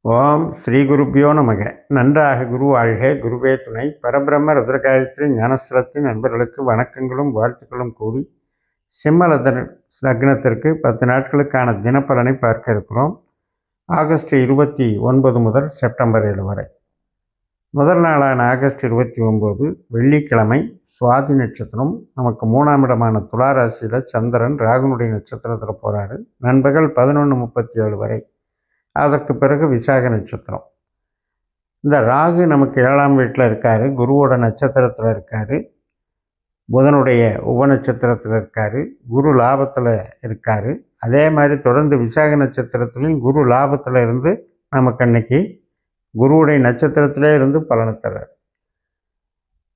ஓம் ஸ்ரீ குருப்பியோ நமக. நன்றாக குரு வாழ்க. குருவே துணை. பரபிரம்ம ருத்ரகாயத்ரி ஞானஸ்தலத்தின் நண்பர்களுக்கு வணக்கங்களும் வாழ்த்துக்களும் கூறி சிம்மலதன் லக்னத்திற்கு பத்து நாட்களுக்கான தினப்பலனை பார்க்க இருக்கிறோம். ஆகஸ்ட் இருபத்தி ஒன்பது முதல் செப்டம்பர் ஏழு வரை. முதல் நாளான ஆகஸ்ட் இருபத்தி ஒம்பது வெள்ளிக்கிழமை சுவாதி நட்சத்திரம். நமக்கு மூணாம் இடமான துளாராசியில் சந்திரன் ராகுனுடைய நட்சத்திரத்தில் போகிறாரு நண்பகல் பதினொன்று முப்பத்தி ஏழு வரை. அதற்கு பிறகு விசாக நட்சத்திரம். இந்த ராகு நமக்கு ஏழாம் வீட்டில் இருக்கார் குருவோட நட்சத்திரத்தில் இருக்கார் புதனுடைய உப நட்சத்திரத்தில் இருக்கார் குரு லாபத்தில் இருக்கார். அதே மாதிரி தொடர்ந்து விசாக நட்சத்திரத்துலேயும் குரு லாபத்தில் இருந்து நமக்கு அன்னைக்கு குருவுடைய நட்சத்திரத்திலே இருந்து பலனை தர்றார்.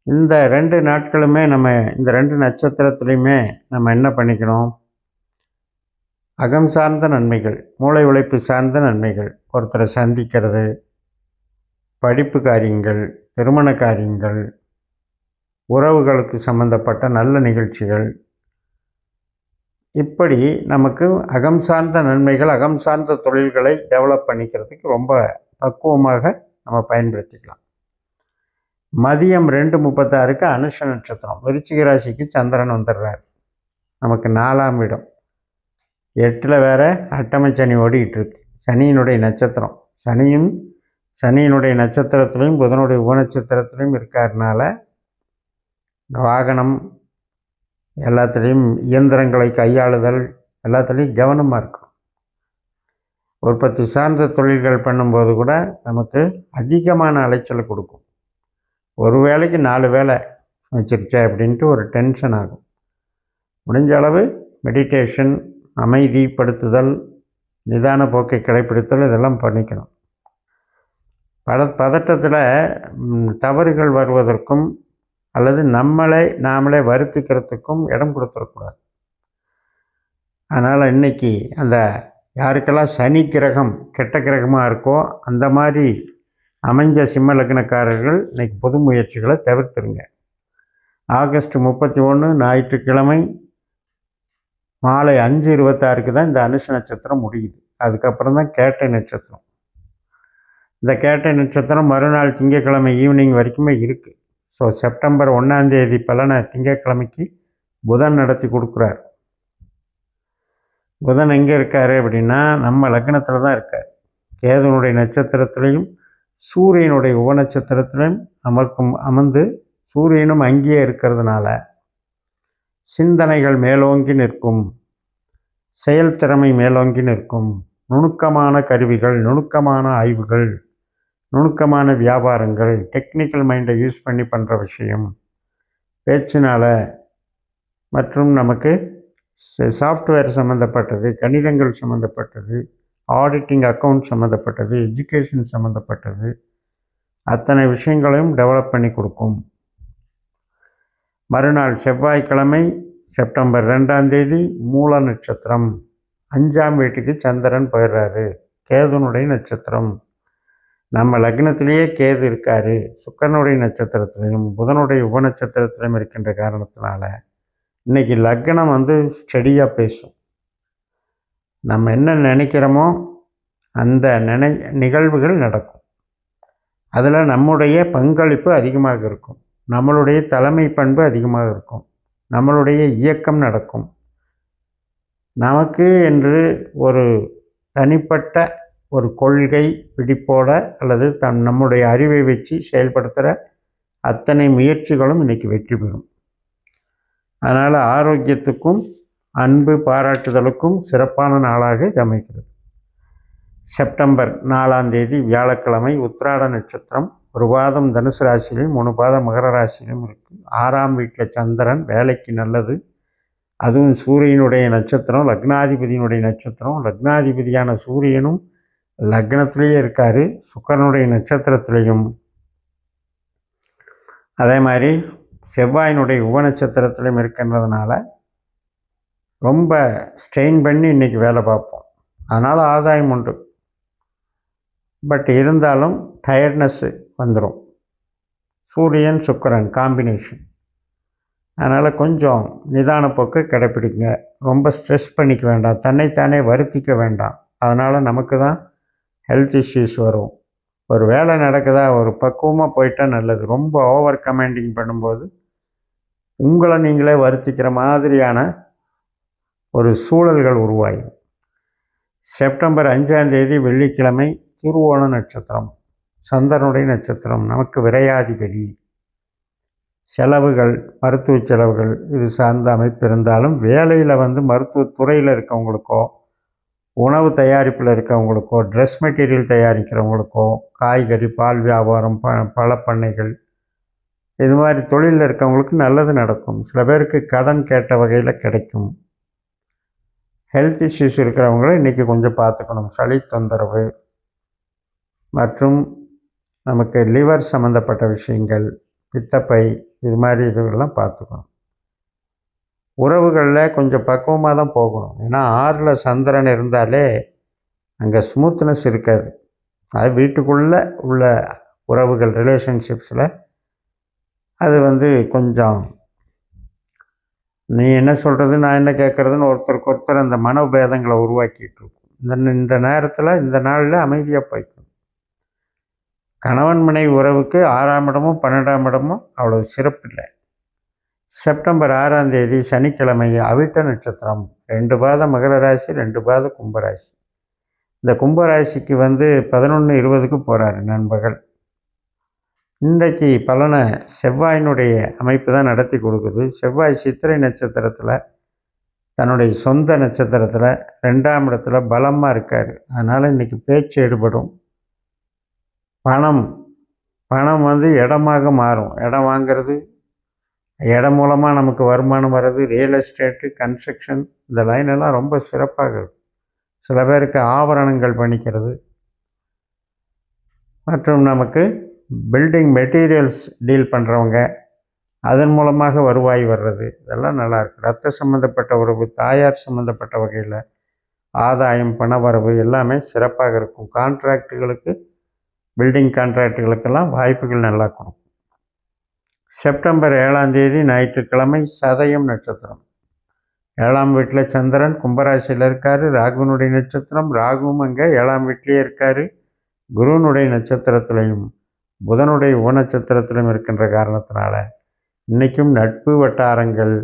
இந்த ரெண்டு நாட்களுமே நம்ம இந்த ரெண்டு நட்சத்திரத்துலேயுமே நம்ம என்ன பண்ணிக்கணும்? அகம் சார்ந்த நன்மைகள் மூளை உழைப்பு சார்ந்த நன்மைகள். ஒருத்தரை சந்திக்கிறது படிப்பு காரியங்கள் திருமண காரியங்கள் உறவுகளுக்கு சம்பந்தப்பட்ட நல்ல நிகழ்ச்சிகள். இப்படி நமக்கு அகம் சார்ந்த நன்மைகள் அகம் சார்ந்த தொழில்களை டெவலப் பண்ணிக்கிறதுக்கு ரொம்ப பக்குவமாக நம்ம பயன்படுத்திக்கலாம். மதியம் ரெண்டு முப்பத்தாறுக்கு அனுஷ நட்சத்திரம் விருச்சிக ராசிக்கு சந்திரன் வந்துடுறார். நமக்கு நாலாம் இடம். எட்டில் வேறு அட்டமை சனி ஓடிக்கிட்டுருக்கு. சனியினுடைய நட்சத்திரம். சனியும் சனியினுடைய நட்சத்திரத்துலேயும் புதனுடைய உபநட்சத்திரத்துலேயும் இருக்கிறதுனால வாகனம் எல்லாத்துலேயும் இயந்திரங்களை கையாளுதல் எல்லாத்துலேயும் கவனமாக இருக்கும் உற்பத்தி சார்ந்த தொழில்கள் பண்ணும்போது கூட நமக்கு அதிகமான அலைச்சலை கொடுக்கும். ஒரு வேலைக்கு நாலு வேலை வச்சிருச்சே அப்படின்ட்டு ஒரு டென்ஷன் ஆகும். முடிஞ்ச அளவு மெடிடேஷன் அமைதிப்படுத்துதல் நிதான போக்கை கடைப்பிடித்தல் இதெல்லாம் பண்ணிக்கணும். பட பதட்டத்தில் தவறுகள் வருவதற்கும் அல்லது நம்மளை நாமளே வருத்திக்கிறதுக்கும் இடம் கொடுத்துடக்கூடாது. அதனால் இன்றைக்கி அந்த யாருக்கெல்லாம் சனி கிரகம் கெட்ட கிரகமாக இருக்கோ அந்த மாதிரி அமைஞ்ச சிம்ம லக்னக்காரர்கள் இன்றைக்கி பொது முயற்சிகளை தவிர்த்துருங்க. ஆகஸ்ட் முப்பத்தி ஒன்று ஞாயிற்றுக்கிழமை மாலை அஞ்சு இருபத்தாறுக்கு தான் இந்த அனுஷ நட்சத்திரம் முடியுது. அதுக்கப்புறம் தான் கேட்டை நட்சத்திரம். இந்த கேட்டை நட்சத்திரம் மறுநாள் திங்கக்கிழமை ஈவினிங் வரைக்குமே இருக்குது ஸோ செப்டம்பர் ஒன்றாந்தேதி பலனை திங்கக்கிழமைக்கு புதன் நடத்தி கொடுக்குறார். புதன் எங்கே இருக்கார் அப்படின்னா நம்ம லக்னத்தில் தான் இருக்கார். கேதுனுடைய நட்சத்திரத்திலையும் சூரியனுடைய உபநட்சத்திரத்திலையும் அமர்க்கும் அமர்ந்து சூரியனும் அங்கேயே இருக்கிறதுனால சிந்தனைகள் மேலோங்கி நிற்கும். செயல்திறமை மேலோங்கி நிற்கும். நுணுக்கமான கருவிகள் நுணுக்கமான ஆய்வுகள் நுணுக்கமான வியாபாரங்கள் டெக்னிக்கல் மைண்டை யூஸ் பண்ணி பண்ணுற விஷயம். பேச்சினால் மற்றும் நமக்கு சாஃப்ட்வேர் சம்மந்தப்பட்டது கணிதங்கள் சம்மந்தப்பட்டது ஆடிட்டிங் அக்கௌண்ட் சம்மந்தப்பட்டது எஜுகேஷன் சம்மந்தப்பட்டது அத்தனை விஷயங்களையும் டெவலப் பண்ணி கொடுக்கும். மறுநாள் செவ்வாய்க்கிழமை செப்டம்பர் ரெண்டாம் தேதி மூல நட்சத்திரம். அஞ்சாம் வீட்டுக்கு சந்திரன் போயிடுறாரு. கேதுனுடைய நட்சத்திரம். நம்ம லக்னத்திலேயே கேது இருக்கார். சுக்கரனுடைய நட்சத்திரத்திலையும் புதனுடைய உப நட்சத்திரத்திலையும் இருக்கின்ற காரணத்தினால இன்றைக்கி லக்னம் வந்து ஸ்டெடியாக பேசும். நம்ம என்ன நினைக்கிறோமோ அந்த நினை நிகழ்வுகள் நடக்கும். அதில் நம்முடைய பங்களிப்பு அதிகமாக இருக்கும். நம்மளுடைய தலைமை பண்பு அதிகமாக இருக்கும். நம்மளுடைய இயக்கம் நடக்கும். நமக்கு என்று ஒரு தனிப்பட்ட ஒரு கொள்கை பிடிப்போட அல்லது தன் நம்முடைய அறிவை வச்சு செயல்படுத்துகிற அத்தனை முயற்சிகளும் இன்றைக்கி வெற்றி பெறும். அதனால் ஆரோக்கியத்துக்கும் அன்பு பாராட்டுதலுக்கும் சிறப்பான நாளாக இது அமைகிறது. செப்டம்பர் நாலாம் தேதி வியாழக்கிழமை உத்திராட நட்சத்திரம். ஒரு பாதம் தனுசு ராசியிலையும் மூணு பாதம் மகர ராசியிலும் இருக்குது ஆறாம் வீட்டில் சந்திரன் வேலைக்கு நல்லது. அதுவும் சூரியனுடைய நட்சத்திரம் லக்னாதிபதியினுடைய நட்சத்திரம். லக்னாதிபதியான சூரியனும் லக்னத்திலேயே இருக்கார். சுக்கரனுடைய நட்சத்திரத்திலையும். அதே மாதிரி செவ்வாயினுடைய உப நட்சத்திரத்திலையும் இருக்கின்றதுனால ரொம்ப ஸ்ட்ரெயின் பண்ணி இன்றைக்கி வேலை பார்ப்போம். அதனால் ஆதாயம் உண்டு. பட் இருந்தாலும் டயர்ட்னஸ்ஸு வந்துடும் சூரியன் சுக்கரன் காம்பினேஷன் அதனால் கொஞ்சம் நிதான போக்கு கடைப்பிடிங்க. ரொம்ப ஸ்ட்ரெஸ் பண்ணிக்க வேண்டாம். தன்னைத்தானே வருத்திக்க வேண்டாம். அதனால் நமக்கு தான் ஹெல்த் இஷ்யூஸ் வரும். ஒரு வேலை நடக்குதா ஒரு பக்குவமாக போயிட்டால் நல்லது. ரொம்ப ஓவர் கமாண்டிங் பண்ணும்போது உங்களை நீங்களே வருத்திக்கிற மாதிரியான ஒரு சூழல்கள் உருவாகும் செப்டம்பர் அஞ்சாம் தேதி வெள்ளிக்கிழமை திருவோண நட்சத்திரம் சந்திரனுடைய நட்சத்திரம் நமக்கு விரையாதிபதி. செலவுகள் மருத்துவ செலவுகள் இது சார்ந்த அமைப்பு இருந்தாலும் வேலையில் வந்து மருத்துவத்துறையில் இருக்கவங்களுக்கோ உணவு தயாரிப்பில் இருக்கவங்களுக்கோ ட்ரெஸ் மெட்டீரியல் தயாரிக்கிறவங்களுக்கோ காய்கறி பால் வியாபாரம் ப பல பண்ணைகள் இது மாதிரி தொழிலில் இருக்கவங்களுக்கு நல்லது நடக்கும். சில பேருக்கு கடன் கேட்ட வகையில் கிடைக்கும். ஹெல்த் இஷ்யூஸ் இருக்கிறவங்களும் இன்றைக்கி கொஞ்சம் பார்த்துக்கணும். சளி தொந்தரவு மற்றும் நமக்கு லிவர் சம்மந்தப்பட்ட விஷயங்கள் பித்தப்பை இது மாதிரி இதுவெல்லாம் பார்த்துக்கணும். உறவுகளில் கொஞ்சம் பக்குவமாக தான் போகணும். ஏன்னா ஆறில் சந்திரன் இருந்தாலே அங்கே ஸ்மூத்னஸ் இருக்காது. அது வீட்டுக்குள்ளே உள்ள உறவுகள் ரிலேஷன்ஷிப்ஸில் அது வந்து கொஞ்சம் நீ என்ன சொல்கிறது நான் என்ன கேட்குறதுன்னு ஒருத்தருக்கு ஒருத்தர் அந்த மனோபேதங்களை உருவாக்கிட்டு இருக்கும். இந்த இந்த நேரத்தில் இந்த நாளில் அமைதியாக போய்க்கணும். கணவன் மனைவி உறவுக்கு ஆறாம் இடமும் பன்னெண்டாம் இடமும் அவ்வளோ சிறப்பில்லை. செப்டம்பர் ஆறாம் தேதி சனிக்கிழமை அவிட்ட நட்சத்திரம். ரெண்டு பாதம் மகர ராசி ரெண்டு பாதம் கும்பராசி இந்த கும்பராசிக்கு வந்து பதினொன்று இருபதுக்கு போகிறாரு நண்பர்கள். இன்றைக்கு பலனை செவ்வாயினுடைய அமைப்பு தான் நடத்தி கொடுக்குது. செவ்வாய் சித்திரை நட்சத்திரத்தில் தன்னுடைய சொந்த நட்சத்திரத்தில் ரெண்டாம் இடத்துல பலமாக இருக்கார். அதனால் இன்றைக்கி பேச்சு ஈடுபடும் பணம். பணம் வந்து இடமாக மாறும். இடம் வாங்கிறது இடம் மூலமாக நமக்கு வருமானம் வர்றது ரியல் எஸ்டேட்டு கன்ஸ்ட்ரக்ஷன் இந்த லைனெல்லாம் ரொம்ப சிறப்பாக இருக்கும். சில பேருக்கு ஆபரணங்கள் பண்ணிக்கிறது. மற்றும் நமக்கு பில்டிங் மெட்டீரியல்ஸ் டீல் பண்ணுறவங்க அதன் மூலமாக வருவாய் வர்றது. இதெல்லாம் நல்லாயிருக்கு ரத்த சம்மந்தப்பட்ட உறவு தாயார் சம்மந்தப்பட்ட வகையில் ஆதாயம் பணவரவு எல்லாமே சிறப்பாக இருக்கும். கான்ட்ராக்டுகளுக்கு பில்டிங் கான்ட்ராக்டுகளுக்கெல்லாம் வாய்ப்புகள் நல்லா கொடுக்கும். செப்டம்பர் ஏழாம் தேதி ஞாயிற்றுக்கிழமை சதயம் நட்சத்திரம். ஏழாம் வீட்டில் சந்திரன் கும்பராசியில் இருக்கார் ராகுனுடைய நட்சத்திரம் ராகுவும் அங்கே ஏழாம் வீட்லேயே இருக்கார் குருனுடைய நட்சத்திரத்திலையும் புதனுடைய உ நட்சத்திரத்திலும் இருக்கின்ற காரணத்தினால இன்றைக்கும் நட்பு வட்டாரங்கள்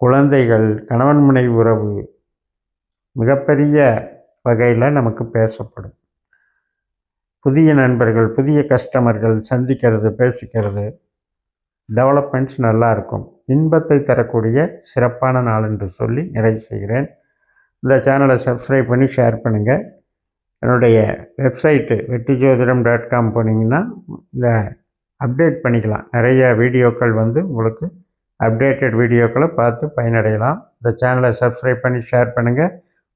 குழந்தைகள் கணவன் மனைவி உறவு மிகப்பெரிய வகையில் நமக்கு பேசப்படும். புதிய நண்பர்கள் புதிய கஸ்டமர்கள் சந்திக்கிறது பேசிக்கிறது டெவலப்மெண்ட்ஸ் நல்லாயிருக்கும் இன்பத்தை தரக்கூடிய சிறப்பான நாள் என்று சொல்லி நிறைவு செய்கிறேன். இந்த சேனலை சப்ஸ்கிரைப் பண்ணி ஷேர் பண்ணுங்கள் என்னுடைய வெப்சைட்டு வெட்டி ஜோதிடம் டாட் காம் போனீங்கன்னா இந்த அப்டேட் பண்ணிக்கலாம். நிறைய வீடியோக்கள் வந்து உங்களுக்கு அப்டேட்டட் வீடியோக்களை பார்த்து பயனடையலாம். இந்த சேனலை சப்ஸ்கிரைப் பண்ணி ஷேர் பண்ணுங்கள்